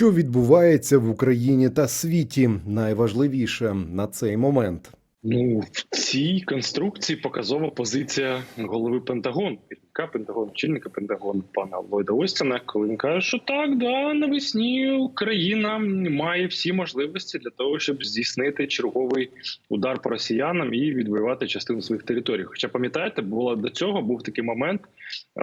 Що відбувається в Україні та світі, найважливіше на цей момент. Ну в цій конструкції показова позиція голови Пентагону, керівника Пентагону, очільника Пентагону, пана Ллойда Остіна, коли він каже, що так, да, навесні Україна має всі можливості для того, щоб здійснити черговий удар по росіянам і відвоювати частину своїх територій. Хоча пам'ятаєте, було до цього був такий момент.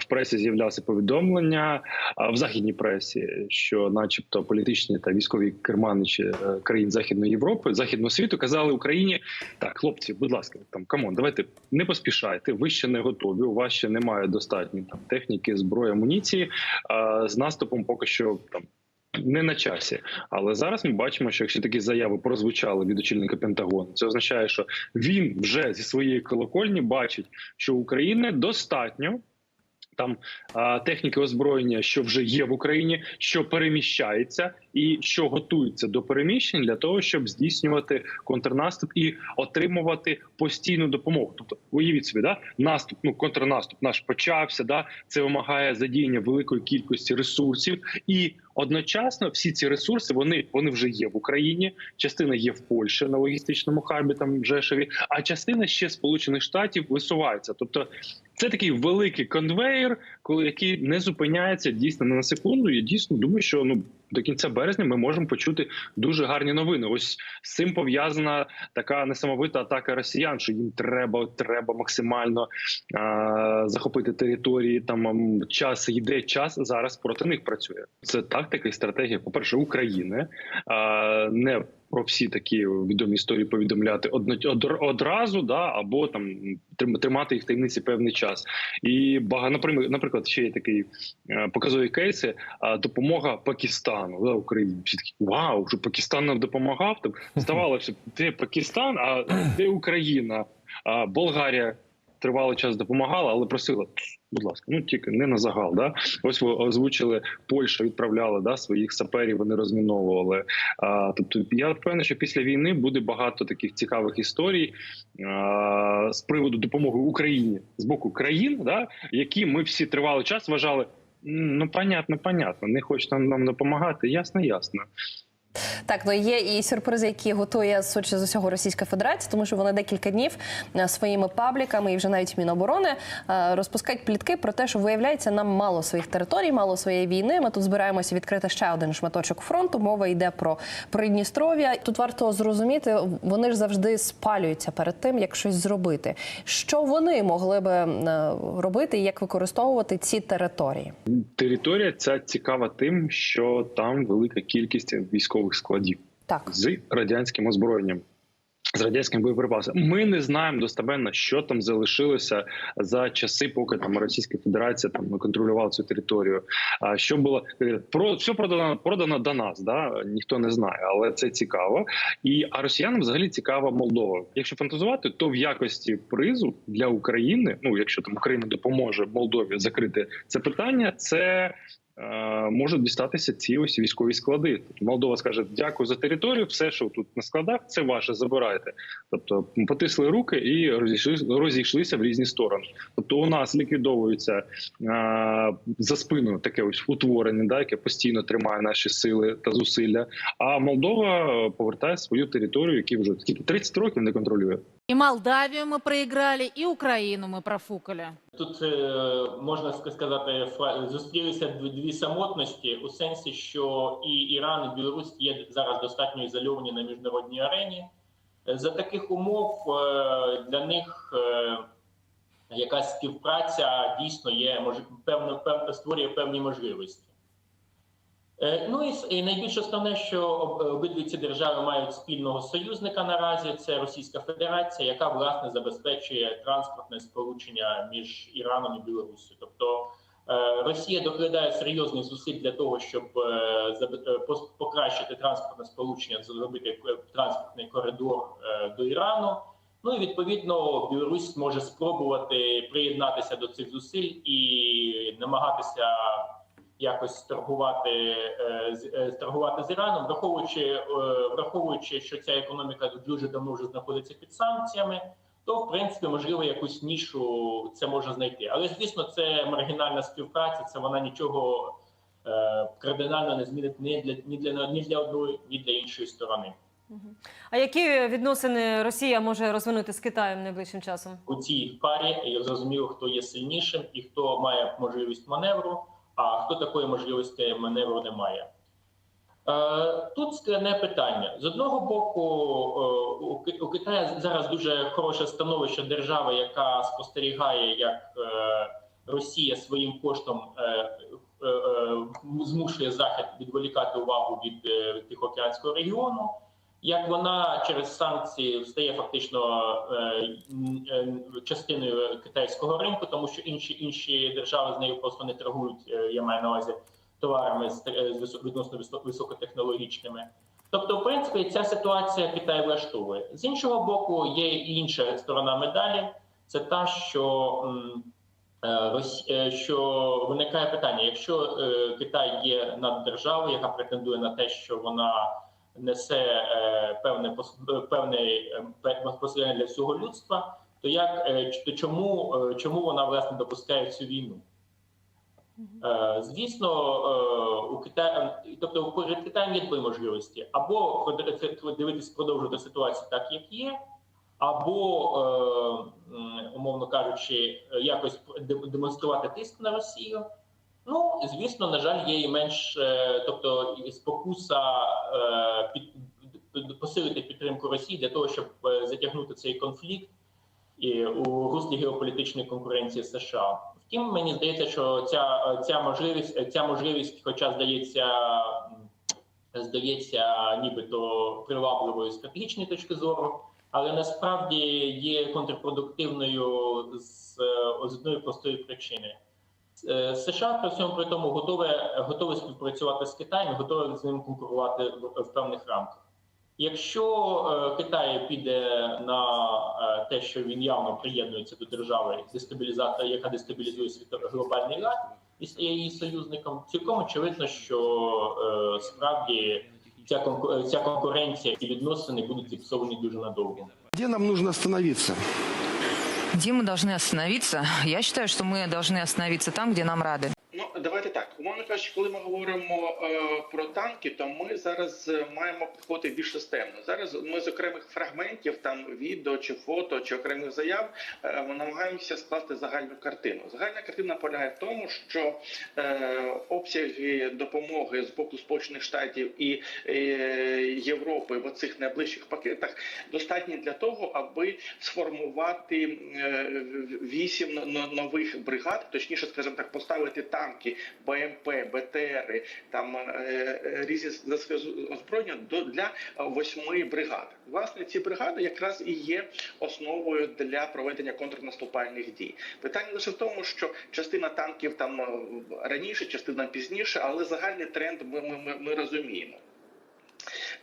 В пресі з'являлося повідомлення в західній пресі, що, начебто, політичні та військові керманичі е, країн Західної Європи, західного світу казали Україні. Так, хлопці, будь ласка, там камон, давайте не поспішайте. Ви ще не готові. У вас ще немає достатньо там техніки, зброї, амуніції. А з наступом поки що там. Не на часі, але зараз ми бачимо, що якщо такі заяви прозвучали від очільника Пентагону, це означає, що він вже зі своєї колокольні бачить, що України достатньо там техніки озброєння, що вже є в Україні, що переміщається і що готується до переміщень для того, щоб здійснювати контрнаступ і отримувати постійну допомогу. Тобто, уявіть собі, да наступ, ну контрнаступ наш почався. Да, це вимагає задіяння великої кількості ресурсів, і одночасно всі ці ресурси вони, вони вже є в Україні. Частина є в Польщі на логістичному хабі, там в Жешеві, а частина ще Сполучених Штатів висувається. Тобто, це такий великий конвейер, коли який не зупиняється дійсно на секунду. Я дійсно думаю, що ну до кінця березня ми можемо почути дуже гарні новини. Ось з цим пов'язана така несамовита атака росіян, що їм треба треба максимально захопити території. Там час йде час зараз проти них працює. Це тактика і стратегія. По перше, України а, не про всі такі відомі історії повідомляти одразу, да або там тримати їх в таємниці певний час. І бага, наприклад, наприклад, ще є такий е, показові кейси. а, Допомога Пакистану да, Україні. Всі такі вау, що Пакистан нам допомагав. Там здавалося, де Пакистан, а де Україна, а Болгарія. Тривалий час допомагала, але просила, будь ласка, ну тільки не на загал. Да? Ось ви озвучили, Польща відправляла да, своїх саперів, вони розміновували. А, тобто, я впевнений, що після війни буде багато таких цікавих історій а, з приводу допомоги Україні з боку країн, да, які ми всі тривалий час вважали. Ну, понятно, понятно, не хочуть нам, нам допомагати. Ясно, ясно. Так, ну є і сюрпризи, які готує судячи з усього Російська Федерація, тому що вони декілька днів е, своїми пабліками і вже навіть Міноборони е, розпускають плітки про те, що виявляється, нам мало своїх територій, мало своєї війни. Ми тут збираємося відкрити ще один шматочок фронту. Мова йде про Придністров'я. Тут варто зрозуміти, вони ж завжди спалюються перед тим, як щось зробити. Що вони могли би е, робити і як використовувати ці території? Територія ця цікава тим, що там велика кількість військових складів. Так, з радянським озброєнням. З радянським боєприпасом ми не знаємо достеменно, що там залишилося за часи, поки там Російська Федерація там контролювала цю територію. А що було про все продано продано до нас? Да ніхто не знає, але це цікаво. І а росіянам взагалі цікава Молдова. Якщо фантазувати, то в якості призу для України, ну якщо там Україна допоможе Молдові закрити це питання, це можуть дістатися ці ось військові склади. Тобто Молдова скаже: дякую за територію, все, що тут на складах, це ваше, забирайте. Тобто потисли руки і розійшлися, розійшлися в різні сторони. Тобто, у нас ліквідовується е, за спиною таке ось утворення, да, яке постійно тримає наші сили та зусилля. А Молдова е, повертає свою територію, яку вже скільки 30 років не контролює. И Молдавию мы проиграли, и Украину мы профукали. Тут е, можна ска- сказати, фа- зустрілися дві, самотності у сенсі, що і Іран, і Білорусь є зараз достатньо ізольовані на міжнародній арені. За таких умов е, для них е, якась співпраця дійсно є мож, певно, пев, створює певні можливості. Е, Ну і, найбільш основне, що обидві ці держави мають спільного союзника наразі. Це Російська Федерація, яка власне забезпечує транспортне сполучення між Іраном і Білоруссю. Тобто е, Росія докладає серйозних зусиль для того, щоб е, е, покращити транспортне сполучення, зробити е, транспортний коридор е, до Ірану. Ну і відповідно Білорусь може спробувати приєднатися до цих зусиль і намагатися якось торгувати е, з е, торгувати з Іраном, враховуючи е, враховуючи, що ця економіка дуже давно вже знаходиться під санкціями, то в принципі можливо якусь нішу це може знайти. Але звісно, це маргінальна співпраця. Це вона нічого кардинально не змінить ні для ні для ні для одної, ні для іншої сторони. А які відносини Росія може розвинути з Китаєм найближчим часом? У цій парі я зрозуміло, хто є сильнішим і хто має можливість маневру, а хто такої можливості маневру не має. Е, Тут складне питання. З одного боку, е, у Ки- Китаї зараз дуже хороше становище держави, яка спостерігає, як е, Росія своїм коштом змушує Захід відволікати увагу від Тихоокеанського регіону. Як вона через санкції стає фактично е, е, частиною китайського ринку, тому що інші інші держави з нею просто не торгують. е, Я маю на увазі товарами з відносно високотехнологічними. Тобто, в принципі, ця ситуація Китай влаштовує. З іншого боку, є і інша сторона медалі. Це та, що що виникає питання: якщо Китай є наддержавою, яка претендує на те, що вона несе е, певне е, певне е, безпосередньо для всього людства, то як то чому, чому вона власне допускає цю війну? Звісно, у Китаї, тобто перед Китаєм є дві можливості: або дивитись продовжувати ситуацію так, як є, або, умовно кажучи, якось де- демонструвати тиск на Росію. Ну, звісно, на жаль, є і менш, е, тобто спокуса е, під, посилити підтримку Росії для того, щоб е, затягнути цей конфлікт і у руслі геополітичної конкуренції США. Втім, мені здається, що ця, ця можливість, ця можливість, хоча здається, здається, нібито привабливою з стратегічної точки зору, але насправді є контрпродуктивною з, з одної простої причини. Е, США при всьому при тому готове готове співпрацювати з Китаєм, готове з ним конкурувати в, в певних рамках. Якщо е, Китай піде на е, те, що він явно приєднується до держави, дестабілізатора, яка дестабілізує світовий глобальний ряд і стає її союзником, цілком очевидно, що справді ця ця конкуренція і відносини будуть зіпсовані дуже надовго. Где нам нужно остановиться? Где мы должны остановиться? Я считаю, что мы должны остановиться там, где нам рады. Давайте так. Умовно кажучи, коли ми говоримо е, про танки, то ми зараз е, маємо підходити більш системно. Зараз ми з окремих фрагментів, там відео чи фото чи окремих заяв, е, ми намагаємося скласти загальну картину. Загальна картина полягає в тому, що е, обсяги допомоги з боку Сполучених Штатів і е, Європи в оцих найближчих пакетах достатні для того, аби сформувати е, вісім но- но- нових бригад, точніше, скажімо так, поставити танки, БМП, БТРи, там е, е, різні озброєння для восьми бригад. Власне, ці бригади якраз і є основою для проведення контрнаступальних дій. Питання лише в тому, що частина танків там е, раніше, частина пізніше, але загальний тренд ми, ми, ми розуміємо.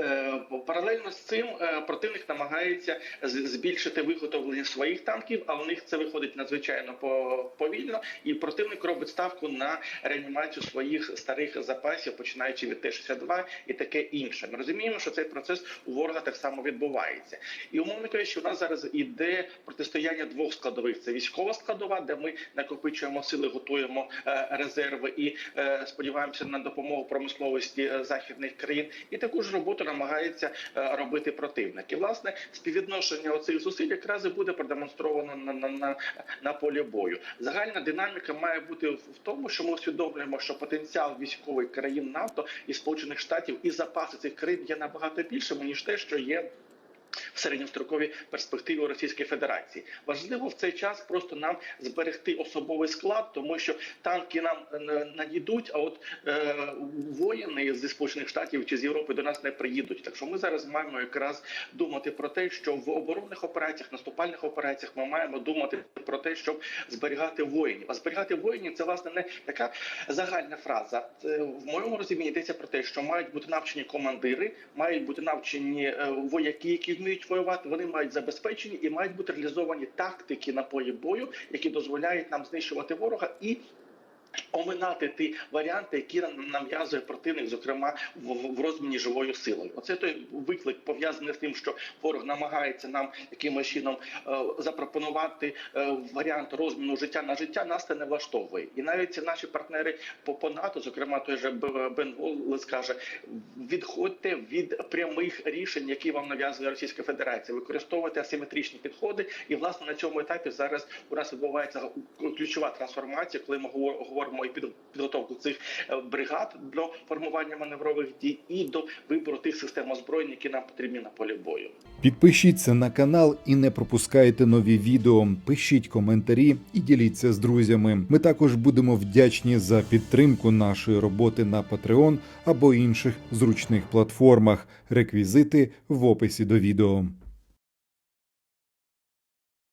Е, Паралельно з цим е, противник намагається збільшити виготовлення своїх танків, а у них це виходить надзвичайно по- повільно. І противник робить ставку на реанімацію своїх старих запасів, починаючи від Т-62 і таке інше. Ми розуміємо, що цей процес у ворога так само відбувається. І умовно кажучи, у нас зараз іде протистояння двох складових: це військова складова, де ми накопичуємо сили, готуємо е, резерви і сподіваємося на допомогу промисловості західних країн. І таку ж роботу намагається е, робити противник. І власне співвідношення оцих зусиль якраз і буде продемонстровано на, на, на, на полі бою. Загальна динаміка має бути в тому, що ми усвідомлюємо, що потенціал військових країн НАТО і Сполучених Штатів і запаси цих країн є набагато більшими ніж те, що є. В середньостроковій перспективі у Російської Федерації важливо в цей час просто нам зберегти особовий склад, тому що танки нам е, надійдуть, а от е, воїни зі сполучених штатів чи з Європи до нас не приїдуть. Так що ми зараз маємо якраз думати про те, що в оборонних операціях, наступальних операціях ми маємо думати про те, щоб зберігати воїнів. А зберігати воїнів це власне не така загальна фраза. Це, в моєму розумінні йдеться про те, що мають бути навчені командири, мають бути навчені е, вояки, які вміють воювати. Вони мають забезпечені і мають бути реалізовані тактики на полі бою, які дозволяють нам знищувати ворога і оминати ті варіанти, які нав'язує противник, зокрема в, розміні живою силою. Оце той виклик пов'язаний з тим, що ворог намагається нам якимось чином е, запропонувати е, варіант розміну життя на життя. Нас це не влаштовує, і навіть ці наші партнери по, по НАТО, зокрема той же Бен Воллес каже: відходьте від прямих рішень, які вам нав'язує Російська Федерація, використовуйте асиметричні підходи. І власне на цьому етапі зараз у нас відбувається ключова трансформація, коли ми говор- говоримо і підготовку цих е, бригад до формування маневрових дій і до вибору тих систем озброєнь, які нам потрібні на полі бою. Підпишіться на канал і не пропускайте нові відео. Пишіть коментарі і діліться з друзями. Ми також будемо вдячні за підтримку нашої роботи на Patreon або інших зручних платформах. Реквізити в описі до відео.